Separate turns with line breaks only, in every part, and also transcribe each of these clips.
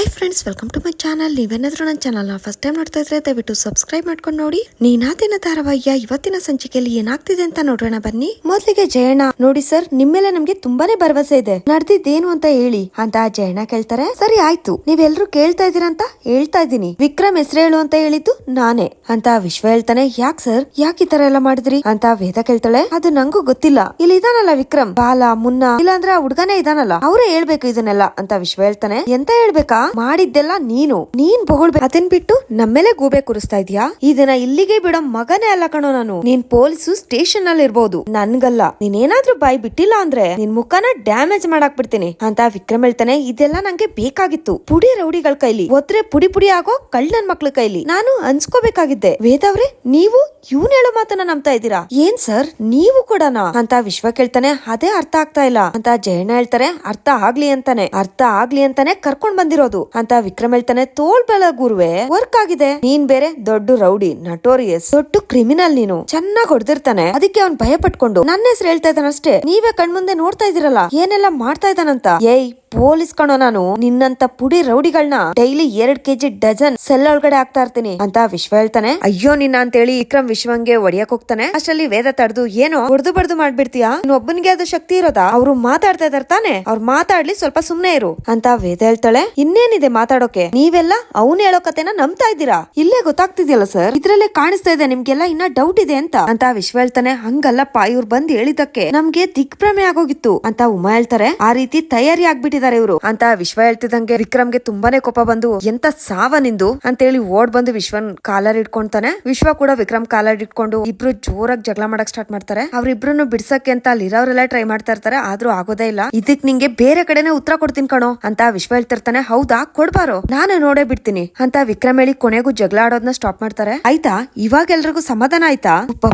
Hi friends welcome to my channel ನೀವೇನಾದ್ರೂ ನನ್ನ ಚಾನಲ್ನ ಫಸ್ಟ್ ಟೈಮ್ ನೋಡ್ತಾ ಇದ್ರೆ ದಯವಿಟ್ಟು ಸಬ್ಸ್ಕ್ರೈಬ್ ಮಾಡ್ಕೊಂಡು ನೋಡಿ. ನೀನಾದಿನ ಧಾರಾವಾಹಿಯ ಇವತ್ತಿನ ಸಂಚಿಕೆಯಲ್ಲಿ ಏನಾಗ್ತಿದೆ ಅಂತ ನೋಡೋಣ ಬನ್ನಿ. ಮೊದಲಿಗೆ ಜಯಣ್ಣ, ನೋಡಿ ಸರ್ ನಿಮ್ಮೇಲೆ ನಮ್ಗೆ ತುಂಬಾನೇ ಭರವಸೆ ಇದೆ. ನಡೆದಿದ್ದೇನು ಅಂತ ಹೇಳಿ. ಅಂತ ಜಯಣ್ಣ ಕೇಳ್ತಾರೆ. ಸರಿ ಆಯ್ತು. ನೀವೆಲ್ರೂ ಕೇಳ್ತಾ ಇದೀರ ಅಂತ ಹೇಳ್ತಾ ಇದ್ದೀನಿ. ವಿಕ್ರಮ್ ಹೆಸರು ಹೇಳು ಅಂತ ಹೇಳಿದ್ದು ನಾನೇ. ಅಂತ ವಿಶ್ವ ಹೇಳ್ತಾನೆ, ಯಾಕ್ ಸರ್ ಯಾಕೆ ಈ ತರ ಎಲ್ಲ ಮಾಡಿದ್ರಿ? ಅಂತ ವೇದ ಕೇಳ್ತಾಳೆ. ಅದು ನಂಗೂ ಗೊತ್ತಿಲ್ಲ. ಇಲ್ಲಿ ಇದಾನಲ್ಲ ವಿಕ್ರಮ್. ಬಾಲ, ಮುನ್ನ, ಇಲ್ಲಾಂದ್ರೆ ಹುಡ್ಗನೇ ಇದಾನಲ್ಲ. ಅವರೇ ಹೇಳ್ಬೇಕು ಇದನ್ನೆಲ್ಲ. ಅಂತ ವಿಶ್ವ ಹೇಳ್ತಾನೆ. ಎಂತ ಹೇಳ್ಬೇಕಾ? ಮಾಡಿದ್ದೆಲ್ಲ ನೀನು. ನೀನ್ ಬೊಗಳ್ಬೇಕು ಅದನ್ ಬಿಟ್ಟು ನಮ್ಮೇಲೆ ಗೂಬೆ ಕುರಿಸ್ತಾ ಇದೀಯಾ? ಇದನ್ನ ಇಲ್ಲಿಗೆ ಬಿಡೋ ಮಗನೇ ಅಲ್ಲ ಕಣೋ ನಾನು. ನೀನ್ ಪೊಲೀಸು ಸ್ಟೇಷನ್ ಅಲ್ಲಿ ಇರ್ಬೋದು. ನನ್ಗಲ್ಲ. ನೀನೇನಾದ್ರೂ ಬಾಯಿ ಬಿಟ್ಟಿಲ್ಲ ಅಂದ್ರೆ ನಿನ್ ಮುಖನ ಡ್ಯಾಮೇಜ್ ಮಾಡಾಕ್ ಬಿಡ್ತೀನಿ. ಅಂತ ವಿಕ್ರಮ್ ಹೇಳ್ತಾನೆ. ಇದೆಲ್ಲ ನಂಗೆ ಬೇಕಾಗಿತ್ತು. ಪುಡಿ ರೌಡಿಗಳ ಕೈಲಿ. ಒದ್ರೆ ಪುಡಿ ಪುಡಿ ಆಗೋ ಕಳ್ಳನ್ ಮಕ್ಳ ಕೈಲಿ. ನಾನು ಅನ್ಸ್ಕೋಬೇಕಾಗಿದ್ದೆ. ವೇದವ್ರೆ ನೀವು ಇವ್ನ್ ಹೇಳೋ ಮಾತನ್ನ ನಂಬ್ತಾ ಇದ್ದೀರಾ? ಏನ್ ಸರ್? ನೀವು ಕೂಡನಾ? ಅಂತ ವಿಶ್ವ ಕೇಳ್ತಾನೆ. ಅದೇ ಅರ್ಥ ಆಗ್ತಾ ಇಲ್ಲ. ಅಂತ ಜಯಣ್ಣ ಹೇಳ್ತಾರೆ. ಅರ್ಥ ಆಗ್ಲಿ ಅಂತಾನೆ. ಅರ್ಥ ಆಗ್ಲಿ ಅಂತಾನೆ ಕರ್ಕೊಂಡ್ ಬಂದಿರೋದು. ಅಂತ ವಿಕ್ರಮ್ ಹೇಳ್ತಾನೆ, ತೋಳ್ ಗುರುವೇ ವರ್ಕ್ ಆಗಿದೆ. ನೀನ್ ಬೇರೆ ದೊಡ್ಡ ರೌಡಿ ನಟೋರಿಯಸ್ ದೊಡ್ಡ ಕ್ರಿಮಿನಲ್ ನೀನು. ಚೆನ್ನಾಗ್ ಹೊಡೆದಿರ್ತಾನೆ. ಅದಕ್ಕೆ ಅವ್ನ್ ಭಯ ಪಟ್ಕೊಂಡು ನನ್ನ ಹೆಸರು ಹೇಳ್ತಾ ಇದ್ದಾನಷ್ಟೇ. ನೀವೇ ಕಣ್ಮುಂದೆ ನೋಡ್ತಾ ಇದೀರಲ್ಲ ಏನೆಲ್ಲ ಮಾಡ್ತಾ ಇದ್ದಾನಂತ? ಏಯ್, ಪೊಲೀಸ್ ಕಣೋ ನಾನು. ನಿನ್ನಂತ ಪುಡಿ ರೌಡಿಗಳನ್ನ ಡೈಲಿ ಎರಡ್ ಕೆಜಿ ಡಜನ್ ಸೆಲ್ ಒಳಗಡೆ ಹಾಕ್ತಾ ಇರ್ತೀನಿ, ಅಂತ ವಿಶ್ವ ಹೇಳ್ತಾನೆ. ಅಯ್ಯೋ, ನಿನ್ನ ಅಂತೇಳಿ ವಿಕ್ರಮ್ ವಿಶ್ವಂಗೆ ಒಡಿಯಕ್ ಹೋಗ್ತಾನೆ. ಅಷ್ಟರಲ್ಲಿ ವೇದ ತಡೆದು, ಏನೋ, ಹೊಡೆದು ಬಡ್ದು ಮಾಡ್ಬಿಡ್ತೀಯಾ? ಒಬ್ಬನಿಗೆ ಅದು ಶಕ್ತಿ ಇರೋದಾ? ಅವ್ರು ಮಾತಾಡ್ತಾ ಇದಾರೆ ತಾನೆ. ಅವ್ರು ಮಾತಾಡ್ಲಿ ಸ್ವಲ್ಪ ಸುಮ್ನೆ ಇರು, ಅಂತ ವೇದ ಹೇಳ್ತಾಳೆ. ಇನ್ನೇನಿದೆ ಮಾತಾಡೋಕೆ? ನೀವೆಲ್ಲ ಅವನು ಹೇಳೋ ಕತೆನ ನಂಬ್ತಾ ಇದ್ದೀರಾ? ಇಲ್ಲೇ ಗೊತ್ತಾಗ್ತಿದ್ಯಲ್ಲ ಸರ್? ಇದ್ರಲ್ಲೇ ಕಾಣಿಸ್ತಾ ಇದೆ, ನಿಮ್ಗೆಲ್ಲ ಇನ್ನ ಡೌಟ್ ಇದೆ ಅಂತ. ಅಂತ ವಿಶ್ವ ಹೇಳ್ತಾನೆ ಹಂಗಲ್ಲಪ್ಪ ಇವ್ರು ಬಂದ್ ಹೇಳಿದಕ್ಕೆ ನಮ್ಗೆ ದಿಗ್ಭ್ರಮೆ ಆಗೋಗಿತ್ತು ಅಂತ ಉಮಾ ಹೇಳ್ತಾರೆ. ಆ ರೀತಿ ತಯಾರಿ ಆಗ್ಬಿಟ್ಟಿದ್ದಾರೆ ಇವರು. ಅಂತ ವಿಶ್ವ ಹೇಳ್ತಿದಂಗೆ ವಿಕ್ರಮ್ಗೆ ತುಂಬಾನೇ ಕೋಪ ಬಂದು, ಎಂತ ಸಾವ ನಿಂದು? ಅಂತೇಳಿ ಓಡ್ ಬಂದು ವಿಶ್ವನ್ ಕಾಲರ್ ಇಟ್ಕೊಂತಾನೆ. ವಿಶ್ವ ಕೂಡ ವಿಕ್ರಮ್ ಕಾಲರ್ ಇಟ್ಕೊಂಡು ಇಬ್ರು ಜೋರಾಗಿ ಜಗಳ ಮಾಡಕ್ ಸ್ಟಾರ್ಟ್ ಮಾಡ್ತಾರೆ. ಅವ್ರಿಬ್ರು ಬಿಡ್ಸಕ್ಕೆ ಅಂತ ಅಲ್ಲಿರೋರೆಲ್ಲ ಟ್ರೈ ಮಾಡ್ತಾ ಇರ್ತಾರೆ, ಆದ್ರೂ ಆಗೋದೇ ಇಲ್ಲ. ಇದಕ್ ನಿಂಗೆ ಬೇರೆ ಕಡೆನೆ ಉತ್ತರ ಕೊಡ್ತೀನಿ ಕಣೋ, ಅಂತ ವಿಶ್ವ ಹೇಳ್ತಿರ್ತಾನೆ. ಹೌದಾ? ಕೊಡ್ಬಾರೋ? ನಾನು ನೋಡೇ ಬಿಡ್ತೀನಿ. ಅಂತ ವಿಕ್ರಮ್ ಹೇಳಿ ಕೊನೆಗೂ ಜಗಳ ಆಡೋದನ್ನ ಸ್ಟಾಪ್ ಮಾಡ್ತಾರೆ. ಆಯ್ತಾ? ಇವಾಗ ಎಲ್ರಿಗೂ ಸಮಾಧಾನ ಆಯ್ತಾ? ಒಬ್ಬ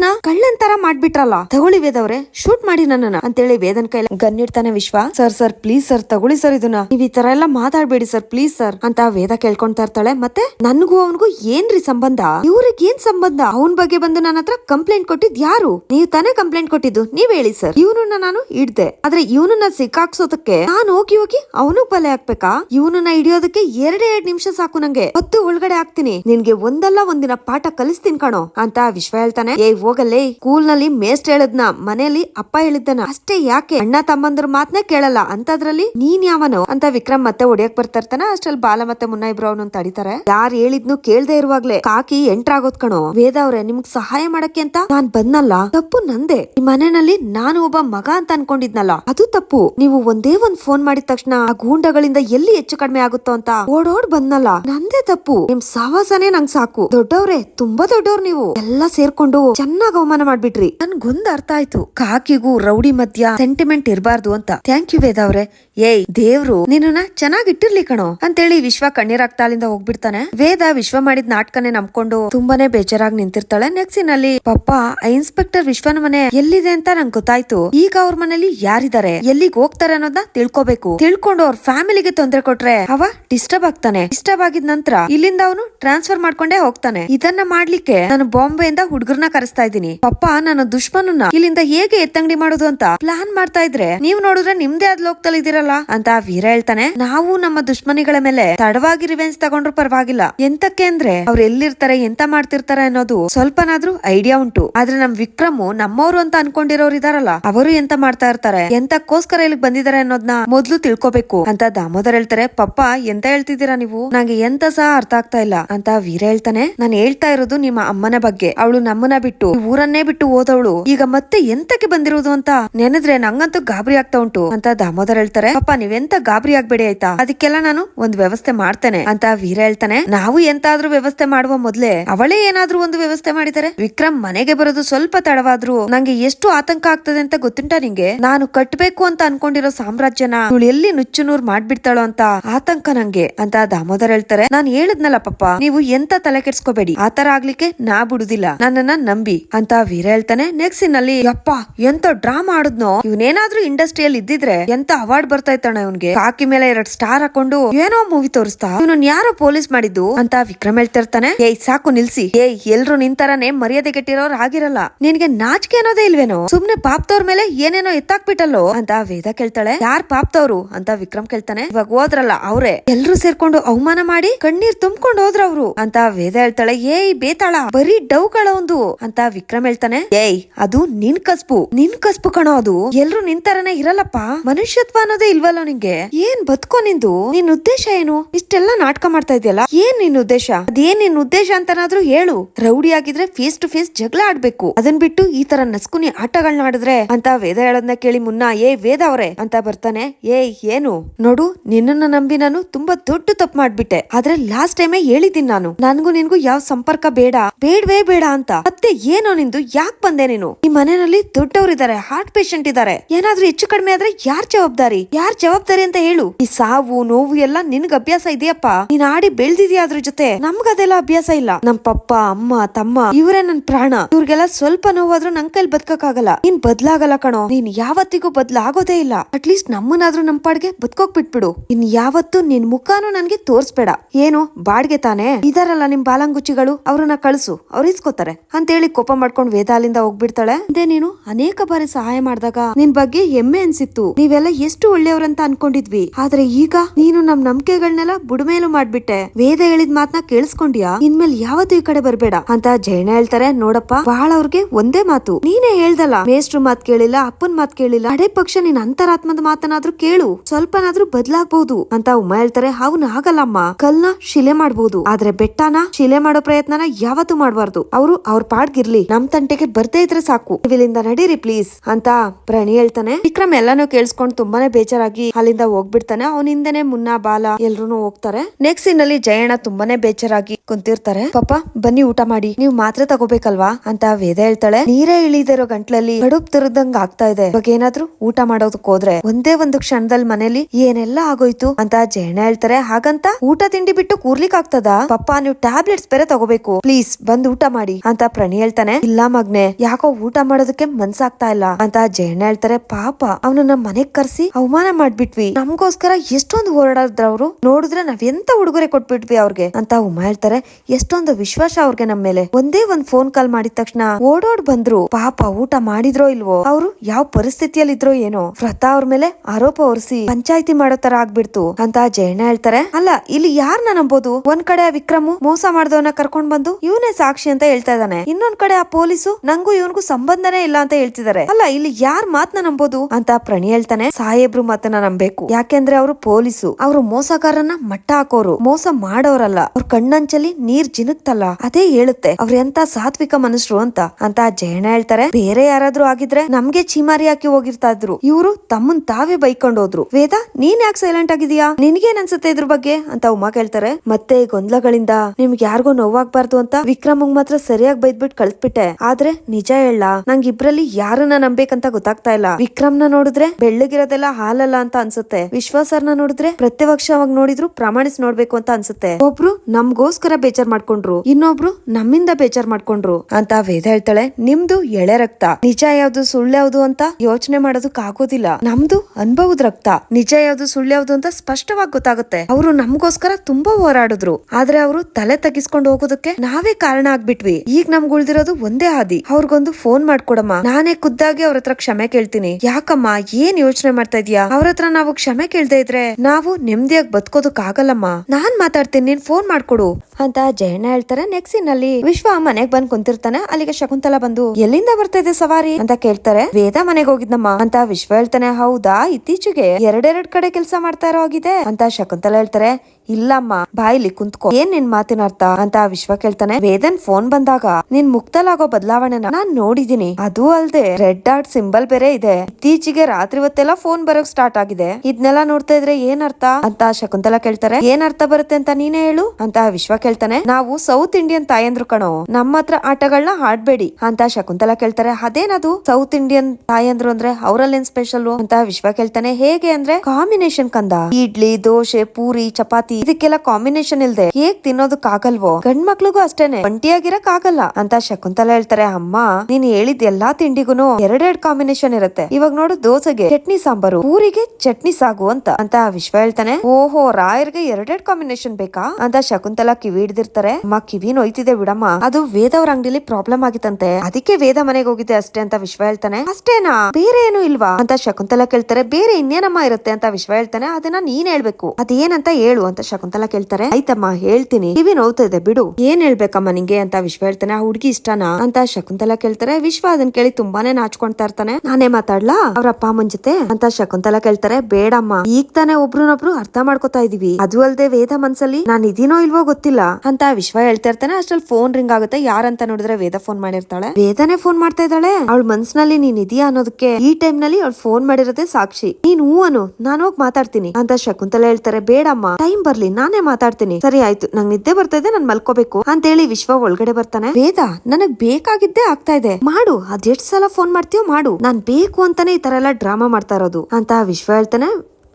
ನ ಕಳ್ಳನ್ ತರ ಮಾಡ್ಬಿಟ್ರಲ್ಲ. ತಗೊಳ್ಳಿ ವೇದವ್ರೆ ಶೂಟ್ ಮಾಡಿ ನನ್ನನ್ನ. ಅಂತೇಳಿ ವೇದನ್ ಕೈಲಿ gun ಇಡ್ತಾನೆ Vishwa. Sir sir please sir, ತಗೊಳ್ಳಿ ಸರ್ ಇದನ್ನ. ನೀವ್ ಈ ತರ ಎಲ್ಲ ಮಾತಾಡ್ಬೇಡಿ ಸರ್ ಪ್ಲೀಸ್ ಸರ್, ಅಂತ ವೇದ ಕೇಳ್ಕೊಂತಾ ಇರ್ತಾಳೆ. ಮತ್ತೆ ನನ್ಗೂ ಅವನಿಗೂ ಏನ್ರಿ ಸಂಬಂಧ? ಇವ್ರಿಗೆ ಏನ್ ಸಂಬಂಧ? ಅವನ್ ಬಗ್ಗೆ ಬಂದು ನನ್ನ ಹತ್ರ ಕಂಪ್ಲೇಂಟ್ ಕೊಟ್ಟಿದ್ ಯಾರು? ನೀವ್ ತಾನೇ ಕಂಪ್ಲೇಂಟ್ ಕೊಟ್ಟಿದ್ದು. ನೀವ್ ಹೇಳಿ ಸರ್. ಇವನನ್ನ ನಾನು ಇಡ್ದೆ. ಆದ್ರೆ ಇವನನ್ನ ಸಿಕ್ಕಾಕ್ಸೋದಕ್ಕೆ ನಾನು ಹೋಗಿ ಹೋಗಿ ಅವನಿಗೆ ಬಲೆ ಹಾಕ್ಬೇಕಾ? ಇವನನ್ನ ಹಿಡಿಯೋದಕ್ಕೆ ಎರಡೇ ಎರಡ್ ನಿಮಿಷ ಸಾಕು ನಂಗೆ. ಹೊತ್ತು ಒಳಗಡೆ ಹಾಕ್ತೀನಿ. ನಿನ್ಗೆ ಒಂದಲ್ಲ ಒಂದಿನ ಪಾಠ ಕಲಿಸ್ತೀನಿ ಕಣೋ. ಅಂತ ವಿಶ್ವ ಹೇಳ್ತಾನೆ. ಏ ಹೋಗಲ್ಲೇ. ಸ್ಕೂಲ್ನಲ್ಲಿ ಮೇಸ್ಟ್ ಹೇಳದ್ನ. ಮನೆಯಲ್ಲಿ ಅಪ್ಪ ಹೇಳಿದ್ದನ ಅಷ್ಟೇ ಯಾಕೆ? ಅಣ್ಣ ತಮ್ಮಂದ್ರ ಮಾತನೇ ಕೇಳಲ್ಲ. ಅಂತದ್ರಲ್ಲಿ ನೀನ್ ಯಾವನು? ಅಂತ ವಿಕ್ರಮ್ ಮತ್ತೆ ಒಡೆಯಕ್ ಬರ್ತಾ ಇರ್ತಾನೆ. ಅಷ್ಟ್ರಲ್ಲಿ ಬಾಲ ಮತ್ತೆ ಮುನ್ನ ಇಬ್ರು ಅವನು ತಡಿತಾರೆ ಯಾರ್ ಹೇಳಿದ್ನು ಕೇಳ್ದೆ ಇರುವಾಗ್ಲೇ ಕಾಕಿ ಎಂಟ್ರಾಗೋದ್ ಕಣೋ. ವೇದ ಅವ್ರೆ, ನಿಮ್ಗ್ ಸಹಾಯ ಮಾಡಕ್ಕೆ ಅಂತ ನಾನ್ ಬಂದಲ್ಲ ತಪ್ಪು ನಂದೆ. ಈ ಮನೆಯಲ್ಲಿ ನಾನು ಒಬ್ಬ ಮಗ ಅಂತ ಅನ್ಕೊಂಡಿದ್ನಲ್ಲ? ಅದು ತಪ್ಪು. ನೀವು ಒಂದೇ ಒಂದ್ ಫೋನ್ ಮಾಡಿದ ತಕ್ಷಣ ಆ ಗೂಂಡಗಳಿಂದ ಎಲ್ಲಿ ಹೆಚ್ಚು ಕಡಿಮೆ ಆಗುತ್ತೋ ಅಂತ ಓಡೋಡ್ ಬಂದ್ನಲ್ಲ. ನಂದೇ ತಪ್ಪು. ನಿಮ್ ಸಹವಾಸನೇ ನಂಗ್ ಸಾಕು. ದೊಡ್ಡವ್ರೆ, ತುಂಬಾ ದೊಡ್ಡವ್ರು ನೀವು. ಎಲ್ಲ ಸೇರ್ಕೊಂಡು ಚೆನ್ನಾಗ್ ಅವಮಾನ ಮಾಡ್ಬಿಟ್ರಿ. ನನ್ಗೊಂದ್ ಅರ್ಥ ಆಯ್ತು. ಕಾಕಿಗೂ ರೌಡಿ ಮಧ್ಯ ಸೆಂಟಿಮೆಂಟ್ ಇರಬಾರ್ದು ಅಂತ. ಥ್ಯಾಂಕ್ ಯು ವೇದ ಅವ್ರೆ. ಏಯ್, ದೇವ್ರು ನಿನ್ನ ಚೆನ್ನಾಗಿ ಇಟ್ಟಿರ್ಲಿ ಕಣೋ. ಅಂತೇಳಿ ವಿಶ್ವ ಕಣ್ಣೀರಾಗ್ತಾ ಅಲ್ಲಿಂದ ಹೋಗ್ಬಿಡ್ತಾನೆ. ವೇದ ವಿಶ್ವ ಮಾಡಿದ ನಾಟಕನೇ ನಂಬ್ಕೊಂಡು ತುಂಬಾನೇ ಬೇಜಾರಾಗಿ ನಿಂತಿರ್ತಾಳೆ ನೆಕ್ಸ್ಟ್ ಅಲ್ಲಿ ಪಪ್ಪ ಇನ್ಸ್ಪೆಕ್ಟರ್ ವಿಶ್ವನ ಮನೆ ಎಲ್ಲಿದೆ ಅಂತ ನಂಗೆ ಗೊತ್ತಾಯ್ತು. ಈಗ ಅವ್ರ ಮನೇಲಿ ಯಾರಿದ್ದಾರೆ? ಎಲ್ಲಿಗೆ ಹೋಗ್ತಾರೆ ಅನ್ನೋದನ್ನ ತಿಳ್ಕೊಬೇಕು. ತಿಳ್ಕೊಂಡು ಅವ್ರ ಫ್ಯಾಮಿಲಿಗೆ ತೊಂದರೆ ಕೊಟ್ರೆ ಅವ ಡಿಸ್ಟರ್ಬ್ ಆಗ್ತಾನೆ. ಡಿಸ್ಟರ್ಬ್ ಆಗಿದ ನಂತರ ಇಲ್ಲಿಂದ ಅವನು ಟ್ರಾನ್ಸ್ಫರ್ ಮಾಡ್ಕೊಂಡೇ ಹೋಗ್ತಾನೆ. ಇದನ್ನ ಮಾಡ್ಲಿಕ್ಕೆ ನಾನು ಬಾಂಬೆಯಿಂದ ಹುಡುಗರ್ನ ಕರೆಸ್ತಾ ಇದ್ದೀನಿ. ಪಪ್ಪ, ನನ್ನ ದುಶ್ಮನನ್ನ ಇಲ್ಲಿಂದ ಹೇಗೆ ಎತ್ತಂಗಡಿ ಮಾಡೋದು ಅಂತ ಪ್ಲಾನ್ ಮಾಡ್ತಾ ಇದ್ರೆ ನೀವ್ ನೋಡಿದ್ರೆ ನಿಮ್ದೇ ಆದ ಲೋಕದಲ್ಲಿ ಇದೀರಲ್ಲ ಅಂತ ವೀರ ಹೇಳ್ತಾನೆ. ನಾವು ನಮ್ಮ ದುಶ್ಮನಿಗಳ ಮೇಲೆ ತಡವಾಗಿ ರಿವೆನ್ಸ್ ತಗೊಂಡ್ರು ಪರವಾಗಿಲ್ಲ. ಎಂತಕ್ಕೆ ಅಂದ್ರೆ ಅವ್ರು ಎಲ್ಲಿರ್ತಾರೆ, ಎಂತ ಮಾಡ್ತಿರ್ತಾರೆ ಅನ್ನೋದು ಸ್ವಲ್ಪನಾದ್ರೂ ಐಡಿಯಾ ಉಂಟು. ಆದ್ರೆ ನಮ್ ವಿಕ್ರಮ್ ನಮ್ಮವ್ರು ಅಂತ ಅನ್ಕೊಂಡಿರೋರು ಇದಾರಲ್ಲ, ಅವರು ಎಂತ ಮಾಡ್ತಾ ಇರ್ತಾರೆ, ಎಂತಕ್ಕೋಸ್ಕರ ಇಲ್ಲಿಗೆ ಬಂದಿದ್ದಾರೆ ಅನ್ನೋದನ್ನ ಮೊದ್ಲು ತಿಳ್ಕೊಬೇಕು ಅಂತ ದಾಮೋದರ್ ಹೇಳ್ತಾರೆ. ಪಪ್ಪ, ಎಂತ ಹೇಳ್ತಿದ್ದೀರಾ ನೀವು? ನಂಗೆ ಎಂತ ಸಹ ಅರ್ಥ ಆಗ್ತಾ ಇಲ್ಲ. ಅಂತ ವೀರ ಹೇಳ್ತಾನೆ. ನಾನು ಹೇಳ್ತಾ ಇರೋದು ನಿಮ್ಮ ಅಮ್ಮನ ಬಗ್ಗೆ. ಅವಳು ನಮ್ಮನ್ನ ಬಿಟ್ಟು ಊರನ್ನೇ ಬಿಟ್ಟು ಓದವಳು ಈಗ ಮತ್ತೆ ಎಂತಕ್ಕೆ ಬಂದಿರೋದು ಅಂತ ನೆನೆದ್ರೆ ನಂಗಂತೂ ಗಾಬರಿ ಆಗ್ತಾ ಉಂಟು ಅಂತ ದಾಮೋದರ್ ಹೇಳ್ತಾರೆ. ಪಪ್ಪ, ನೀವೆಂತ ಗಾಬರಿ ಆಗ್ಬೇಡಿ ಆಯ್ತಾ? ಅದಕ್ಕೆಲ್ಲ ನಾನು ಒಂದ್ ವ್ಯವಸ್ಥೆ ಮಾಡ್ತೇನೆ. ಅಂತ ವೀರ ಹೇಳ್ತಾನೆ. ನಾವು ಎಂತಾದ್ರೂ ವ್ಯವಸ್ಥೆ ಮಾಡುವ ಮೊದ್ಲೇ ಅವಳೇ ಏನಾದ್ರೂ ಒಂದು ವ್ಯವಸ್ಥೆ ಮಾಡಿದರೆ? ವಿಕ್ರಮ್ ಮನೆಗೆ ಬರೋದು ಸ್ವಲ್ಪ ತಡವಾದ್ರೂ ನಂಗೆ ಎಷ್ಟು ಆತಂಕ ಆಗ್ತದೆ ಅಂತ ಗೊತ್ತುಂಟಾ ನಿಂಗೆ? ನಾನು ಕಟ್ಬೇಕು ಅಂತ ಅನ್ಕೊಂಡಿರೋ ಸಾಮ್ರಾಜ್ಯನ ಎಲ್ಲಿ ನುಚ್ಚು ನೂರ್ ಮಾಡ್ಬಿಡ್ತಾಳೋ ಅಂತ ಆತಂಕ ನಂಗೆ ಅಂತ ದಾಮೋದರ್ ಹೇಳ್ತಾರೆ, ನಾನ್ ಹೇಳದ್ನಲ್ಲ ಪಪ್ಪ, ನೀವು ಎಂತ ತಲೆ ಕೆಡ್ಸ್ಕೋಬೇಡಿ ಆತರ ಆಗ್ಲಿಕ್ಕೆ ನಾ ಬಿಡುದಿಲ್ಲ, ನನ್ನನ್ನ ನಂಬಿ, ಅಂತ ವೀರ ಹೇಳ್ತಾನೆ. ನೆಕ್ಸ್ಟ್ನಲ್ಲಿ ಯಪ್ಪ, ಎಂತ ಡ್ರಾಮಾ ಆಡುದ್ನೋ, ಇವನೇನಾದ್ರೂ ಇಂಡಸ್ಟ್ರಿಯಲ್ಲಿ ಇದ್ದಿದ್ರೆ ಎಂತ ಅವಾರ್ಡ್ ಬರ್ತಾ ಇತ್ತಣ್ಣ ಇವನ್ಗೆ, ಕಾಕಿ ಮೇಲೆ ಎರಡ್ ಸ್ಟಾರ್ ಹಾಕೊಂಡು ಏನೋ ಮೂವಿ ತೋರಿಸ್ತಾ ಇವನು ಯಾರೋ ಪೊಲೀಸ್ ಮಾಡಿದ್ದು, ಅಂತ ವಿಕ್ರಮ್ ಹೇಳ್ತಿರ್ತಾನೆ ಏಯ್, ಸಾಕು, ನಿಲ್ಸಿ, ಏಯ್, ಎಲ್ರು ನಿಂತರನೇ ಮರ್ಯಾದೆ ಕೆಟ್ಟಿರೋರ್ ಆಗಿರಲ್ಲ, ನಿನ್ಗೆ ನಾಚಿಕೆ ಅನ್ನೋದೇ ಇಲ್ವೇನೋ, ಸುಮ್ನೆ ಪಾಪ್ತವ್ರ ಮೇಲೆ ಏನೇನೋ ಎತ್ತಾಕ್ಬಿಟ್ಟಲ್ಲೋ, ಅಂತ ವೇದ ಕೇಳ್ತಾಳೆ. ಯಾರ್ ಪಾಪ್ತವ್ರು ಅಂತ ವಿಕ್ರಮ್ ಕೇಳ್ತಾನೆ. ಇವಾಗ ಹೋದ್ರ ಹೋದ್ರಲ್ಲ ಅವ್ರೆ, ಎಲ್ರು ಸೇರ್ಕೊಂಡು ಅವಮಾನ ಮಾಡಿ ಕಣ್ಣೀರ್ ತುಂಬ್ಕೊಂಡು ಹೋದ್ರ ಅವ್ರು. ಅಂತ ವೇದ ಹೇಳ್ತಾಳೆ, ಏಯ್ ಬೇತಾಳ, ಬರೀ ಡೌಗಳ ಒಂದು, ಅಂತ ವಿಕ್ರಮ್ ಹೇಳ್ತಾನೆ. ಏಯ್, ಅದು ನಿನ್ ಕಸ್ಬು ನಿನ್ ಕಸ್ಬು ಕಣೋ ಅದು. ಎಲ್ರು ನಿನ್ ತರನೇ ಇರಲ್ಲಪ್ಪ. ಮನುಷ್ಯತ್ವ ಅನ್ನೋದೇ ಇಲ್ವಲ್ಲ ನಿಂಗೆ? ಏನ್ ಬದುಕೋ ನಿಂದು? ನಿನ್ ಉದ್ದೇಶ ಏನು? ಇಷ್ಟೆಲ್ಲ ನಾಟಕ ಮಾಡ್ತಾ ಇದೆಯಲ್ಲ, ಏನ್ ನಿನ್ ಉದ್ದೇಶ? ಅದೇನ್ ನಿನ್ ಉದ್ದೇಶ ಅಂತನಾದ್ರೂ ಹೇಳು. ರೌಡಿ ಆಗಿದ್ರೆ ಫೇಸ್ ಟು ಫೇಸ್ ಜಗಳ ಆಡ್ಬೇಕು. ಅದನ್ ಬಿಟ್ಟು ಈ ತರ ನಸ್ಕುನಿ ಆಟಗಳನ್ನ ಆಡಿದ್ರೆ, ಅಂತ ವೇದ ಹೇಳೋದ್ನ ಕೇಳಿ ಮುನ್ನ, ಏ ವೇದ ಅವ್ರೆ, ಅಂತ ಬರ್ತಾನೆ. ಏಯ್, ಏನು? ನೋಡು, ನಿನ್ನನ್ನ ನಂಬಿ ನಾನು ತುಂಬಾ ದೊಡ್ಡ ತಪ್ಪು ಮಾಡ್ಬಿಟ್ಟೆ. ಆದ್ರೆ ಲಾಸ್ಟ್ ಟೈಮೇ ಹೇಳಿದ್ದೀನಿ ನಾನು. ನನ್ಗೂ ನಿನ್ಗೂ ಯಾವ ಸಂಪರ್ಕ ಬೇಡ, ಬೇಡವೇ ಬೇಡ ಅಂತ. ಮತ್ತೆ ಏನೋ ನಿಂದು, ಯಾಕ್ ಬಂದೆ ನೀನು? ಈ ಮನೆಯಲ್ಲಿ ದೊಡ್ಡವರಿದ್ದಾರೆ ಹಾರ್ಟ್ ಪೇಷಂಟ್ ಇದ್ದಾರೆ ಏನಾದ್ರೂ ಹೆಚ್ಚು ಕಡಿಮೆ ಆದ್ರೆ ಯಾರ್ ಜವಾಬ್ದಾರಿ? ಯಾರ್ ಜವಾಬ್ದಾರಿ ಅಂತ ಹೇಳು. ಈ ಸಾವು, ನೋವು ಎಲ್ಲ ನಿನ್ಗ ಅಭ್ಯಾಸ ಇದೆಯಪ್ಪ. ನೀನ್ ಆಡಿ ಬೆಳ್ದಿದ್ಯಾ ಅದ್ರ ಜೊತೆ? ನಮ್ಗ ಅದೆಲ್ಲ ಅಭ್ಯಾಸ ಇಲ್ಲ. ನಮ್ ಪಪ್ಪ, ಅಮ್ಮ, ತಮ್ಮ, ಇವರೇ ನನ್ ಪ್ರಾಣ. ಇವ್ರಿಗೆಲ್ಲ ಸ್ವಲ್ಪ ನೋವಾದ್ರೂ ನನ್ ಕೈಲಿ ಬದ್ಕಕ್ಕಾಗಲ್ಲ. ನೀನ್ ಬದ್ಲಾಗಲ್ಲ ಕಣೋ. ನೀನ್ ಯಾವತ್ತಿಗೂ ಬದ್ಲಾಗೋದೇ ಇಲ್ಲ. ಅಟ್ಲೀಸ್ಟ್ ನಮ್ಮನ್ನಾದ್ರೂ ನಮ್ ಪಾಡ್ಗೆ ಬದ್ಕೋಕ್ ಬಿಟ್ಬಿಡು. ಇನ್ ಯಾವತ್ತು ನಿನ್ ಮುಖಾನು ನನ್ಗೆ ತೋರ್ಸ್ಬೇಡ. ಏನು? ಬಾಡ್ಗೆ ತಾನೆ? ಇದಾರಲ್ಲ ನಿಮ್ ಬಾಲಂಗುಚ್ಚಿಗಳು? ಅವ್ರನ್ನ ಕಳ್ಸು. ಅವ್ರು ಇಸ್ಕೋತಾರೆ ಅಂತೇಳಿ ಕೋಪ ಮಾಡ್ಕೊಂಡ್ ವೇದಾಲಿಂದ ಹೋಗ್ಬಿಡ್ತಾಳೆ. ಹಿಂದೆ ನೀನು, ಅನೇಕ ಬಾರಿ ಸಹಾಯ ಮಾಡಿದಾಗ ನಿನ್ ಬಗ್ಗೆ ಹೆಮ್ಮೆ ಅನ್ಸಿತ್ತು. ನೀವೆಲ್ಲ ಎಷ್ಟು ಒಳ್ಳೆಯವ್ರಂತ ಅನ್ಕೊಂಡಿದ್ವಿ. ಆದ್ರೆ ಈಗ ನೀನು ನಮ್ ನಂಬಿಕೆಗಳನ್ನೆಲ್ಲ ಬುಡಮೇಲು ಮಾಡ್ಬಿಟ್ಟೆ. ವೇದ ಹೇಳಿದ ಮಾತನ್ನ ಕೇಳಿಸ್ಕೊಂಡ್ಯಾ? ಇನ್ಮೇಲೆ ಯಾವತ್ತೂ ಈ ಕಡೆ ಬರ್ಬೇಡ. ಅಂತ ಜೈನ ಹೇಳ್ತಾರೆ. ನೋಡಪ್ಪ ಬಹಳ ಅವ್ರಿಗೆ ಒಂದೇ ಮಾತು. ನೀನೇ ಹೇಳ್ದಲ್ಲ, ಮೇಷ್ಟ್ರು ಮಾತ್ ಕೇಳಿಲ್ಲ, ಅಪ್ಪನ್ ಮಾತ್ ಕೇಳಿಲ್ಲ. ಅಡೆ ಪಕ್ಷ ನೀನ್ ಅಂತರಾತ್ಮದ ಮಾತನಾದ್ರೂ ಕೇಳು. ಸ್ವಲ್ಪನಾದ್ರೂ ಬದ್ಲಾಗ್ಬಹುದು ಅಂತ ಉಮ್ಮ ಹೇಳ್ತಾರೆ ಅವನ್ ಆಗಲ್ಲಮ್ಮ ಕಲ್ನ ಶಿಲೆ ಮಾಡಬಹುದು ಆದ್ರೆ ಬೆಟ್ಟನ ಶಿಲೆ ಮಾಡೋ ಪ್ರಯತ್ನನ ಯಾವತ್ತು ಮಾಡಬಾರ್ದು. ಅವರು ಅವ್ರ ಪಾಡ್ಗಿರ್ಲಿ. ನಮ್ ತಂಟೆಗೆ ಬರ್ದೇ ಇದ್ರೆ ಸಾಕು. ಇಲ್ಲಿಂದ ನಡೀರಿ ಪ್ಲೀಸ್. ಅಂತ ಪ್ರಣಿ ಹೇಳ್ತಾನೆ. ವಿಕ್ರಮ್ ಎಲ್ಲಾನು ಕೇಳಿಸ್ಕೊಂಡ್ ತುಂಬಾನೇ ಬೇಜಾರಾಗಿ ಅಲ್ಲಿಂದ ಹೋಗ್ಬಿಡ್ತಾನೆ. ಅವನಿಂದನೇ ಮುನ್ನ ಬಾಲ ಎಲ್ರು ಹೋಗ್ತಾರೆ. ನೆಕ್ಸ್ಟ್ ಸೀನ್ ಅಲ್ಲಿ ಜಯಣ್ಣ ತುಂಬಾನೇ ಬೇಜಾರಾಗಿ ಕುಂತಿರ್ತಾರೆ. ಪಾಪ ಬನ್ನಿ ಊಟ ಮಾಡಿ. ನೀವು ಮಾತ್ರೆ ತಗೋಬೇಕಲ್ವಾ? ಅಂತ ವೇದ ಹೇಳ್ತಾಳೆ. ನೀರೇ ಇಳಿದಿರೋ ಗಂಟ್ಲಲ್ಲಿ ಕಡುಪ್ ತಿರುದಂಗ ಆಗ್ತಾ ಇದೆ. ಇವಾಗ ಏನಾದ್ರೂ ಊಟ ಮಾಡೋದಕ್ ಹೋದ್ರೆ ಒಂದೇ ಒಂದು ಕ್ಷಣದಲ್ಲಿ ಮನೇಲಿ ಏನೆಲ್ಲ ಆಗೋಯ್ತು? ಅಂತ ಜಯಣ್ಣ ಹೇಳ್ತಾರೆ. ಹಾಗಂತ ಊಟ ತಿಂಡಿ ಬಿಟ್ಟು ಕೂರ್ಲಿಕ್ ಆಗ್ತದ? ಪಪ್ಪ, ನೀವು ಟ್ಯಾಬ್ಲೆಟ್ಸ್ ಬೇರೆ ತಗೋಬೇಕು. ಪ್ಲೀಸ್ ಬಂದ್ ಊಟ ಮಾಡಿ ಅಂತ ಪ್ರಣಿ ಹೇಳ್ತಾನೆ. ಇಲ್ಲ ಮಗ್ನೆ, ಯಾಕೋ ಊಟ ಮಾಡೋದಕ್ಕೆ ಮನ್ಸಾಗ್ತಾ ಇಲ್ಲ ಅಂತ ಜಯಣ್ಣ ಹೇಳ್ತಾರೆ. ಪಾಪ ನಮ್ಮ ಮನೆಗ್ ಕರ್ಸಿ ಅವಮಾನ ಮಾಡ್ಬಿಟ್ವಿ. ನಮ್ಗೋಸ್ಕರ ಎಷ್ಟೊಂದು ಹೋರಾಡದ್ರವ್ರು. ನೋಡಿದ್ರೆ ನಾವ್ ಎಂತ ಉಡುಗೊರೆ ಕೊಟ್ಬಿಟ್ವಿ ಅವ್ರಿಗೆ ಅಂತ ಉಮಾ ಹೇಳ್ತಾರೆ. ಎಷ್ಟೊಂದು ವಿಶ್ವಾಸ ಅವ್ರಿಗೆ ನಮ್ ಮೇಲೆ. ಒಂದೇ ಒಂದ್ ಫೋನ್ ಕಾಲ್ ಮಾಡಿದ ತಕ್ಷಣ ಓಡೋಡ್ ಬಂದ್ರು. ಪಾಪ, ಊಟ ಮಾಡಿದ್ರೋ ಇಲ್ವೋ? ಅವ್ರು ಯಾವ ಪರಿಸ್ಥಿತಿಯಲ್ಲಿ ಇದ್ರೋ ಏನೋ? ವ್ರತ ಅವ್ರ ಮೇಲೆ ಆರೋಪ ಹೊರಿಸಿ ಪಂಚಾಯತಿ ಮಾಡೋ ತರ ಆಗ್ಬಿಡ್ತು. ಅಂತ ಜಯಣ್ಣ ಹೇಳ್ತಾರೆ. ಅಲ್ಲ, ಇಲ್ಲಿ ಯಾರನ್ನ ನಂಬೋದು? ಒಂದ್ ಕಡೆ ವಿಕ್ರಮು ಮೋಸ ಮಾಡಿದವನ ಕರ್ಕೊಂಡ್ ಬಂದು ಇವನೇ ಸಾಕ್ಷಿ ಅಂತ ಹೇಳ್ತಾ ಇದ್ದಾನೆ. ಇನ್ನೊಂದ್ ಕಡೆ ಆ ಪೊಲೀಸು ನಂಗೂ ಇವನ್ಗೂ ಸಂಬಂಧನೇ ಇಲ್ಲ ಅಂತ ಹೇಳ್ತಿದ್ದಾರೆ. ಅಲ್ಲ, ಇಲ್ಲಿ ಯಾರ್ ಮಾತ್ನ ನಂಬೋದು ಅಂತ ಪ್ರಣಿ ಹೇಳ್ತಾನೆ. ಸಾಹೇಬ್ರು ಮಾತನ್ನ ನಂಬೇಕು ಯಾಕೆಂದ್ರೆ ಅವರು ಪೊಲೀಸು. ಅವರು ಮೋಸಗಾರನ್ನ ಮಟ್ಟ ಹಾಕೋರು. ಮೋಸ ಮಾಡೋರಲ್ಲ. ಅವ್ರ ಕಣ್ಣಂಚಲಿ ನೀರ್ ಜಿನುಕ್ತಲ್ಲ. ಅದೇ ಹೇಳುತ್ತೆ. ಅವ್ರ ಎಂತ ಸಾತ್ವಿಕ ಮನುಷ್ಯರು ಅಂತ. ಅಂತ ಜಯಣ್ಣ ಹೇಳ್ತಾರೆ. ಬೇರೆ ಯಾರಾದ್ರೂ ಆಗಿದ್ರೆ ನಮ್ಗೆ ಚೀಮಾರಿ ಹಾಕಿ ಹೋಗಿರ್ತಾ ಇದ್ರು. ಇವರು ತಮ್ಮನ್ ತಾವೇ ಬೈಕೊಂಡ್ ಹೋದ್ರು. ವೇದ, ನೀನ್ ಯಾಕೆ ಸೈಲೆಂಟ್ ಆಗಿದೀಯಾ ನಿನ್ಗೇನ್ ಅನ್ಸುತ್ತೆ ಇದ್ರ ಬಗ್ಗೆ? ಅಂತ ಉಮಾ ಕೇಳ್ತಾರೆ. ಮತ್ತೆ ಗೊಂದಲಗಳಿಂದ ನಿಮ್ಗೆ ಯಾರಿಗೋ ನೋವಾಗ್ಬಾರ್ದು ಅಂತ ವಿಕ್ರಮಂಗ್ ಮಾತ್ರ ಸರಿಯಾಗಿ ಬೈದ್ಬಿಟ್ ಕಳ್ಸ್ಬಿಟ್ಟೆ ಆದ್ರೆ ನಿಜ ಹೇಳ ನಂಗ್ ಇಬ್ರಲ್ಲಿ ಯಾರನ್ನ ನಂಬೇಕಂತ ಗೊತ್ತಾಗ್ತಾ ಇಲ್ಲ. ವಿಕ್ರಮ್ನ ನೋಡಿದ್ರೆ ಬೆಳ್ಳಗಿರೋದೆಲ್ಲ ಹಾಲಲ್ಲ ಅಂತ ಅನ್ಸುತ್ತೆ. ವಿಶ್ವಾಸರ್ನ ನೋಡಿದ್ರೆ ಪ್ರತ್ಯಕ್ಷವಾಗಿ ನೋಡಿದ್ರು ಪ್ರಮಾಣಿಸ್ ನೋಡ್ಬೇಕು ಅಂತ ಅನ್ಸುತ್ತೆ. ಒಬ್ರು ನಮ್ಗೋಸ್ಕರ ಬೇಜಾರ್ ಮಾಡ್ಕೊಂಡ್ರು, ಇನ್ನೊಬ್ರು ನಮ್ಮಿಂದ ಬೇಜಾರ್ ಮಾಡ್ಕೊಂಡ್ರು ಅಂತ ವೇದ ಹೇಳ್ತಾಳೆ. ನಿಮ್ದು ಎಳೆ ರಕ್ತ. ನಿಜ ಯಾವ್ದು ಸುಳ್ಳು ಯಾವ್ದು ಅಂತ ಯೋಚನೆ ಮಾಡೋದಕ್ ಆಗೋದಿಲ್ಲ ನಮ್ದು ಅನುಭವದ ರಕ್ತ. ನಿಜ ಯಾವ್ದು ಸುಳ್ಳು ಯಾವ್ದು ಅಂತ ಸ್ಪಷ್ಟವಾಗಿ ಗೊತ್ತಾಗುತ್ತೆ. ಅವರು ನಮ್ಗೋಸ್ಕರ ತುಂಬಾ ಹೋರಾಡಿದ್ರು. ಆದ್ರೆ ಅವರು ತಲೆ ತಗ್ಗಿಸ್ಕೊಂಡು ಹೋಗೋದಕ್ಕೆ ನಾವೇ ಕಾರಣ ಆಗ್ಬಿಟ್ವಿ. ಈಗ ನಮ್ಗೆ ಉಳ್ದಿರೋದು ಒಂದೇ ಹಾದಿ. ಅವ್ರಿಗೊಂದು ಫೋನ್ ಮಾಡ್ಕೊಡಮ್ಮ. ನಾನೇ ಖುದ್ದಾಗಿ ಅವ್ರ ಹತ್ರ ಕ್ಷಮೆ ಕೇಳ್ತೀನಿ. ಯಾಕಮ್ಮ? ಏನ್ ಯೋಚನೆ ಮಾಡ್ತಾ ಇದೀಯಾ? ಅವ್ರ ಹತ್ರ ನಾವು ಕ್ಷಮೆ ಕೇಳ್ದೆ ಇದ್ರೆ ನಾವು ನೆಮ್ಮದಿಯಾಗಿ ಬದುಕೋದಕ್ ಆಗಲ್ಲಮ್ಮ ನಾನ್ ಮಾತಾಡ್ತೀನಿ, ನೀನ್ ಫೋನ್ ಮಾಡ್ಕೊಡು. ಅಂತ ಜಯಣ್ಣ ಹೇಳ್ತಾರೆ. ನೆಕ್ಸ್ಟ್ನಲ್ಲಿ ವಿಶ್ವ ಮನೆಗ್ ಬಂದ್ ಕುಂತಿರ್ತಾನೆ. ಅಲ್ಲಿಗೆ ಶಕುಂತಲ ಬಂದು, ಎಲ್ಲಿಂದ ಬರ್ತಾ ಇದೆ ಸವಾರಿ? ಅಂತ ಕೇಳ್ತಾರೆ. ವೇದ ಮನೆಗೆ ಹೋಗಿದ್ನಮ್ಮ ಅಂತ ವಿಶ್ವ ಹೇಳ್ತಾನೆ, ಹೌದಾ? ಇತ್ತೀಚೆಗೆ ಎರಡೆರಡ್ ಕಡೆ ಕೆಲಸ ಮಾಡ್ತಾ ಇರೋ ಆಗಿದೆ ಅಂತ ಶಕುಂತಲ ಹೇಳ್ತಾರೆ. ಇಲ್ಲಮ್ಮ, ಬಾಯಿಲಿ ಕುಂತ್ಕೋ. ಏನ್ ನಿನ್ ಮಾತಿನ ಅರ್ಥ? ಅಂತ ವಿಶ್ವ ಕೇಳ್ತಾನೆ. ವೇದನ್ ಫೋನ್ ಬಂದಾಗ, ನಿನ್ ಮುಕ್ತಲಾಗೋ ಬದಲಾವಣೆನ ನಾನ್ ನೋಡಿದೀನಿ ಅದು ಅಲ್ದೆ, ರೆಡ್ ಡಾಟ್ ಸಿಂಬಲ್ ಬೇರೆ ಇದೆ. ಇತ್ತೀಚೆಗೆ ರಾತ್ರಿ ಹೊತ್ತೆಲ್ಲ ಫೋನ್ ಬರೋಕ್ ಸ್ಟಾರ್ಟ್ ಆಗಿದೆ. ಇದ್ನೆಲ್ಲ ನೋಡ್ತಾ ಇದ್ರೆ ಏನ್ ಅರ್ಥ? ಅಂತ ಶಕುಂತಲ ಕೇಳ್ತಾರೆ. ಏನ್ ಅರ್ಥ ಬರುತ್ತೆ ಅಂತ ನೀನೇ ಹೇಳು? ಅಂತ ವಿಶ್ವ ಕೇಳ್ತಾನೆ. ನಾವು ಸೌತ್ ಇಂಡಿಯನ್ ತಾಯಂದ್ರು ಕಣೋ. ನಮ್ಮ ಹತ್ರ ಆಟಗಳನ್ನ ಆಡ್ಬೇಡಿ ಅಂತ ಶಕುಂತಲ ಕೇಳ್ತಾರೆ. ಅದೇನದು ಸೌತ್ ಇಂಡಿಯನ್ ತಾಯಂದ್ರು ಅಂದ್ರೆ ಅವರಲ್ಲೇನ್ ಸ್ಪೆಷಲ್ ಅಂತ ವಿಶ್ವ ಕೇಳ್ತಾನೆ. ಹೇಗೆ ಅಂದ್ರೆ ಕಾಂಬಿನೇಷನ್ ಕಂದ? ಇಡ್ಲಿ, ದೋಸೆ, ಪೂರಿ, ಚಪಾತಿ ಇದಕ್ಕೆಲ್ಲ ಕಾಂಬಿನೇಷನ್ ಇಲ್ದೆ ಹೇಗ್ ತಿನ್ನೋದಕ್ಕಾಗಲ್ವೋ? ಗಂಡ್ ಮಕ್ಳಿಗೂ ಅಷ್ಟೇನೆ. ಒಂಟಿಯಾಗಿರಕ್ ಆಗಲ್ಲ ಅಂತ ಶಕುಂತಲಾ ಹೇಳ್ತಾರೆ, ಅಮ್ಮ, ನೀನ್ ಹೇಳಿದ ಎಲ್ಲಾ ತಿಂಡಿಗೂ ಎರಡೆರಡ್ ಕಾಂಬಿನೇಷನ್ ಇರುತ್ತೆ. ಇವಾಗ ನೋಡು ದೋಸೆಗೆ ಚಟ್ನಿ ಸಾಂಬಾರು ಊರಿಗೆ ಚಟ್ನಿ ಸಾಗು ಅಂತ. ಅಂತ ವಿಶ್ವ ಹೇಳ್ತಾನೆ. ಓಹೋ, ರಾಯರ್ಗೆ ಎರಡೆರಡ್ ಕಾಂಬಿನೇಷನ್ ಬೇಕಾ? ಅಂತ ಶಕುಂತಲ ಕಿವಿ ಹಿಡ್ದಿರ್ತಾರೆ. ಅಮ್ಮ, ಕಿವಿ ನೋಯ್ತಿದೆ ಬಿಡಮ್ಮ. ಅದು ವೇದ ಅವ್ರ ಅಂಗಡಿಲಿ ಪ್ರಾಬ್ಲಮ್ ಆಗಿತ್ತಂತೆ. ಅದಕ್ಕೆ ವೇದ ಮನೆಗೆ ಹೋಗಿದೆ ಅಷ್ಟೇ, ಅಂತ ವಿಶ್ವ ಹೇಳ್ತಾನೆ. ಅಷ್ಟೇನಾ? ಬೇರೆ ಏನು ಇಲ್ವಾ? ಅಂತ ಶಕುಂತಲಾ ಕೇಳ್ತಾರೆ. ಬೇರೆ ಇನ್ನೇನಮ್ಮ ಇರುತ್ತೆ? ಅಂತ ವಿಶ್ವ ಹೇಳ್ತಾನೆ. ಅದನ್ನ ನೀನ್ ಹೇಳ್ಬೇಕು. ಅದೇನಂತ ಹೇಳು, ಅಂತ ಶಕುಂತಲ ಕೇಳ್ತಾರೆ? ಆಯ್ತಮ್ಮ, ಹೇಳ್ತೀನಿ. ಟಿವಿ ನೋವ್ತಾ ಇದೆ ಬಿಡು. ಏನ್ ಹೇಳ್ಬೇಕಮ್ಮ ನಿಂಗೆ ಅಂತ ವಿಶ್ವ ಹೇಳ್ತಾನೆ. ಆ ಹುಡುಗಿ ಇಷ್ಟನಾ ಅಂತ ಶಕುಂತಲ ಕೇಳ್ತಾರೆ. ವಿಶ್ವ ಅದನ್ ಕೇಳಿ ತುಂಬಾನೇ ನಾಚ್ಕೊಂತಾ ಇರ್ತಾನೆ. ನಾನೇ ಮಾತಾಡ್ಲಾ? ಅವ್ರ ಅಪ್ಪ, ಅಮ್ಮನ್ ಜೊತೆ ಅಂತ ಶಕುಂತಲ ಕೇಳ್ತಾರೆ. ಬೇಡಮ್ಮ. ಈಗ ತಾನೇ ಒಬ್ರನ್ನೊಬ್ರು ಅರ್ಥ ಮಾಡ್ಕೊತಾ ಇದೀವಿ. ಅದು ಅಲ್ದೆ ವೇದ ಮನ್ಸಲ್ಲಿ ನಾನ್ ಇದೀನೋ ಇಲ್ವೋ ಗೊತ್ತಿಲ್ಲ ಅಂತ ವಿಶ್ವ ಹೇಳ್ತಾ ಇರ್ತಾನೆ. ಅಷ್ಟ್ರಲ್ಲಿ ಫೋನ್ ರಿಂಗ್ ಆಗುತ್ತೆ. ಯಾರಂತ ನೋಡಿದ್ರೆ ವೇದ ಫೋನ್ ಮಾಡಿರ್ತಾಳೆ. ವೇದನೆ ಫೋನ್ ಮಾಡ್ತಾ ಇದ್ದಾಳೆ. ಅವಳ ಮನ್ಸಿನಲ್ಲಿ ನೀನ್ ಇದೀಯಾ ಅನ್ನೋದಕ್ಕೆ ಈ ಟೈಮ್ನಲ್ಲಿ ಅವ್ಳು ಫೋನ್ ಮಾಡಿರೋದೇ ಸಾಕ್ಷಿ. ನೀನ್ ಹೂ ಅನು ನಾನು ಹೋಗಿ ಮಾತಾಡ್ತೀನಿ ಅಂತ ಶಕುಂತಲ ಹೇಳ್ತಾರೆ. ಬೇಡಮ್ಮ. ಟೈಮ್ ಬರ್ಲಿ, ನಾನೇ ಮಾತಾಡ್ತೀನಿ. ಸರಿ, ಆಯ್ತು. ನಂಗ್ ನಿದ್ದೆ ಬರ್ತಾ ಇದೆ, ನಾನ್ ಮಲ್ಕೋಬೇಕು ಅಂತ ಹೇಳಿ ವಿಶ್ವ ಒಳಗಡೆ ಬರ್ತಾನೆ. ವೇದ, ನನಗ್ ಬೇಕಾಗಿದ್ದೇ ಆಗ್ತಾ ಇದೆ. ಮಾಡು, ಅದೆಷ್ಟ್ ಸಲ ಫೋನ್ ಮಾಡ್ತೀಯೋ ಮಾಡು. ನಾನ್ ಬೇಕು ಅಂತಾನೆ ಈ ತರ ಎಲ್ಲ ಡ್ರಾಮಾ ಮಾಡ್ತಾ ಇರೋದು. ಅಂತ ವಿಶ್ವ ಹೇಳ್ತಾನೆ.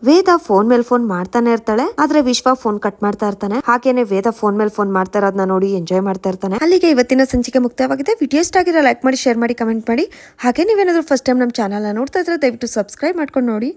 ವೇದ ಫೋನ್ ಮೇಲೆ ಫೋನ್ ಮಾಡ್ತಾನೆ ಇರ್ತಾಳೆ. ಆದ್ರೆ ವಿಶ್ವ ಫೋನ್ ಕಟ್ ಮಾಡ್ತಾ ಇರ್ತಾನೆ. ಹಾಗೇನೆ ವೇದ ಫೋನ್ ಮೇಲೆ ಫೋನ್ ಮಾಡ್ತಾ ಇರೋದನ್ನ ನೋಡಿ ಎಂಜಾಯ್ ಮಾಡ್ತಾ ಇರ್ತಾನೆ. ಅಲ್ಲಿಗೆ ಇವತ್ತಿನ ಸಂಚಿಕೆ ಮುಕ್ತವಾಗಿದೆ. ವಿಡಿಯೋ ಇಷ್ಟ ಆಗಿರೋ ಲೈಕ್ ಮಾಡಿ, ಶೇರ್ ಮಾಡಿ, ಕಮೆಂಟ್ ಮಾಡಿ. ಹಾಗೆ ನೀವೇನಾದ್ರೂ ಫಸ್ಟ್ ಟೈಮ್ ನಮ್ಮ ಚಾನಲ್ ನೋಡ್ತಾ ಇದ್ರೆ ದಯವಿಟ್ಟು ಸಬ್ಸ್ಕ್ರೈಬ್ ಮಾಡ್ಕೊಂಡು ನೋಡಿ.